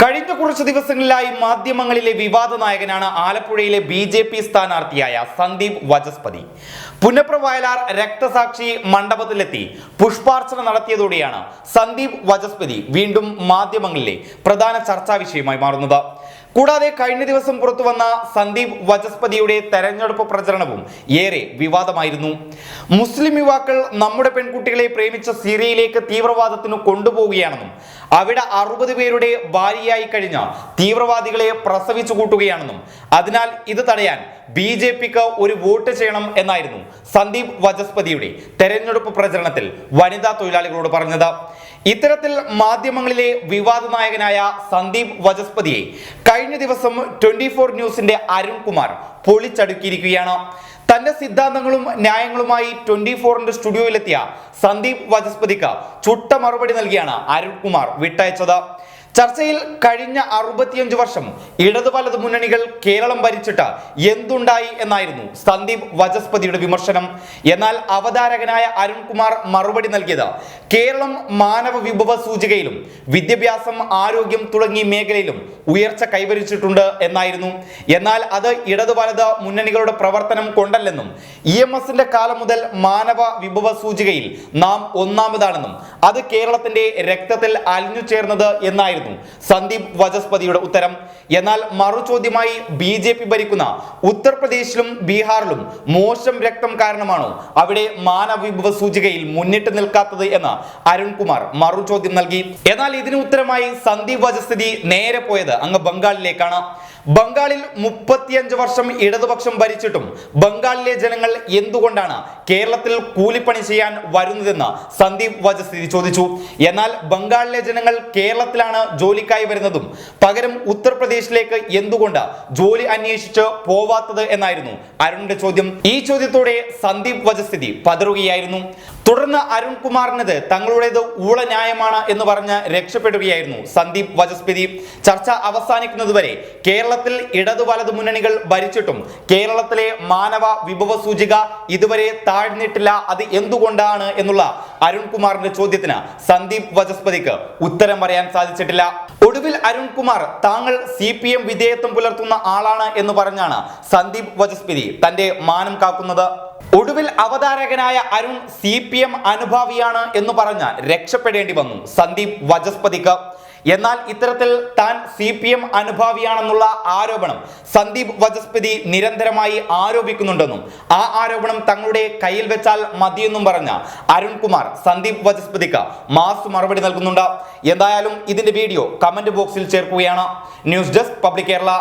കഴിഞ്ഞ കുറച്ച് ദിവസങ്ങളിലായി മാധ്യമങ്ങളിലെ വിവാദ നായകനാണ് ആലപ്പുഴയിലെ ബി ജെ പി സ്ഥാനാർത്ഥിയായ സന്ദീപ് വചസ്പതി പുന്നപ്ര വയലാർ രക്തസാക്ഷി മണ്ഡപത്തിലെത്തി പുഷ്പാർച്ചന നടത്തിയതോടെയാണ് സന്ദീപ് വചസ്പതി വീണ്ടും മാധ്യമങ്ങളിലെ പ്രധാന ചർച്ചാ വിഷയമായി മാറുന്നത്. കൂടാതെ കഴിഞ്ഞ ദിവസം പുറത്തു വന്ന സന്ദീപ് വചസ്പതിയുടെ തെരഞ്ഞെടുപ്പ് പ്രചരണവും ഏറെ വിവാദമായിരുന്നു. മുസ്ലിം യുവാക്കൾ നമ്മുടെ പെൺകുട്ടികളെ പ്രേമിച്ച സിറിയയിലേക്ക് തീവ്രവാദത്തിന് കൊണ്ടുപോവുകയാണെന്നും അവിടെ അറുപത് പേരുടെ ഭാര്യയായി കഴിഞ്ഞ തീവ്രവാദികളെ പ്രസവിച്ചു കൂട്ടുകയാണെന്നും അതിനാൽ ഇത് തടയാൻ ബി ജെ പിക്ക് ഒരു വോട്ട് ചെയ്യണം എന്നായിരുന്നു സന്ദീപ് വചസ്പതിയുടെ തെരഞ്ഞെടുപ്പ് പ്രചരണത്തിൽ വനിതാ തൊഴിലാളികളോട് പറഞ്ഞത്. ഇത്തരത്തിൽ മാധ്യമങ്ങളിലെ വിവാദ നായകനായ സന്ദീപ് വചസ്പതിയെ കഴിഞ്ഞ ദിവസം ട്വന്റി ഫോർ ന്യൂസിന്റെ അരുൺകുമാർ പൊളിച്ചടുക്കിയിരിക്കുകയാണ്. തന്റെ സിദ്ധാന്തങ്ങളും ന്യായങ്ങളുമായി ട്വന്റി ഫോറിന്റെ സ്റ്റുഡിയോയിലെത്തിയ സന്ദീപ് വചസ്പതിക്ക് ചുട്ട മറുപടി നൽകിയാണ് അരുൺകുമാർ വിട്ടയച്ചത്. ചർച്ചയിൽ കഴിഞ്ഞ അറുപത്തിയഞ്ച് വർഷം ഇടതു വലത് മുന്നണികൾ കേരളം ഭരിച്ചിട്ട് എന്തുണ്ടായി എന്നായിരുന്നു സന്ദീപ് വചസ്പതിയുടെ വിമർശനം. എന്നാൽ അവതാരകനായ അരുൺകുമാർ മറുപടി നൽകിയത് കേരളം മാനവ വിഭവ സൂചികയിലും വിദ്യാഭ്യാസം ആരോഗ്യം തുടങ്ങിയ മേഖലയിലും ഉയർച്ച കൈവരിച്ചിട്ടുണ്ട് എന്നായിരുന്നു. എന്നാൽ അത് ഇടതു വലത് മുന്നണികളുടെ പ്രവർത്തനം കൊണ്ടല്ലെന്നും ഇ എം എസിന്റെ കാലം മുതൽ മാനവ വിഭവ സൂചികയിൽ നാം ഒന്നാമതാണെന്നും അത് കേരളത്തിന്റെ രക്തത്തിൽ അലിഞ്ഞു ചേർന്നത് എന്നായിരുന്നു. സന്ദീപ് വചസ്പതിയുടെ ഉത്തരം. എന്നാൽ മറു ചോദ്യമായി ബി ജെ പി ഭരിക്കുന്ന ഉത്തർപ്രദേശിലും ബീഹാറിലും മോശം രക്തം കാരണമാണോ അവിടെ മാനവിഭവ സൂചികയിൽ മുന്നിട്ട് നിൽക്കാത്തത് എന്ന് അരുൺകുമാർ മറു ചോദ്യം നൽകി. എന്നാൽ ഇതിന് ഉത്തരമായി സന്ദീപ് വചസ്ഥിതി നേരെ പോയത് അങ്ങ് ബംഗാളിലേക്കാണ്. ബംഗാളിൽ മുപ്പത്തിയഞ്ച് വർഷം ഇടതുപക്ഷം ഭരിച്ചിട്ടും ബംഗാളിലെ ജനങ്ങൾ എന്തുകൊണ്ടാണ് കേരളത്തിൽ കൂലിപ്പണി ചെയ്യാൻ വരുന്നതെന്ന് സന്ദീപ് വജസ്ഥിതി ചോദിച്ചു. എന്നാൽ ബംഗാളിലെ ജനങ്ങൾ കേരളത്തിലാണ് ജോലിക്കായി വരുന്നതും പകരം ഉത്തർപ്രദേശിലേക്ക് എന്തുകൊണ്ട് ജോലി അന്വേഷിച്ച് പോവാത്തത് എന്നായിരുന്നു അരുണിന്റെ ചോദ്യം. ഈ ചോദ്യത്തോടെ സന്ദീപ് വജസ്ഥിതി പതറുകയായിരുന്നു. തുടർന്ന് അരുൺകുമാറിനത് തങ്ങളുടേത് ഊള ന്യായമാണ് എന്ന് പറഞ്ഞ് രക്ഷപ്പെടുകയായിരുന്നു സന്ദീപ് വജസ്ഥിതി ചർച്ച അവസാനിക്കുന്നതുവരെ കേരളത്തിൽ ഇടതു വലതു മുന്നണികൾ ഭരിച്ചിട്ടും കേരളത്തിലെ മാനവ വിഭവ സൂചിക ഇതുവരെ താഴ്ന്നിട്ടില്ല. അത് എന്തുകൊണ്ടാണ് എന്നുള്ള അരുൺകുമാറിന്റെ ചോദ്യത്തിന് സന്ദീപ് വചസ്പതിക്ക് ഉത്തരം പറയാൻ സാധിച്ചിട്ടില്ല. ഒടുവിൽ അരുൺകുമാർ താങ്കൾ സി പി എം വിധേയത്വം പുലർത്തുന്ന ആളാണ് എന്ന് പറഞ്ഞാണ് സന്ദീപ് വചസ്പതി തന്റെ മാനം കാക്കുന്നത്. ഒടുവിൽ അവതാരകനായ അരുൺ സി പി എം അനുഭാവിയാണ് എന്ന് പറഞ്ഞ് രക്ഷപ്പെടേണ്ടി വന്നു സന്ദീപ് വചസ്പതിക്ക് എന്നാൽ ഇത്തരത്തിൽ താൻ സി പി എം അനുഭാവിയാണെന്നുള്ള ആരോപണം സന്ദീപ് വചസ്പതി നിരന്തരമായി ആരോപിക്കുന്നുണ്ടെന്നും ആ ആരോപണം തങ്ങളുടെ കയ്യിൽ വെച്ചാൽ മതിയെന്നും പറഞ്ഞ അരുൺകുമാർ സന്ദീപ് വചസ്പതിക്ക് മാസ് മറുപടി നൽകുന്നുണ്ട്. എന്തായാലും ഇതിന്റെ വീഡിയോ കമന്റ് ബോക്സിൽ ചേർക്കുകയാണ്. News desk public Kerala.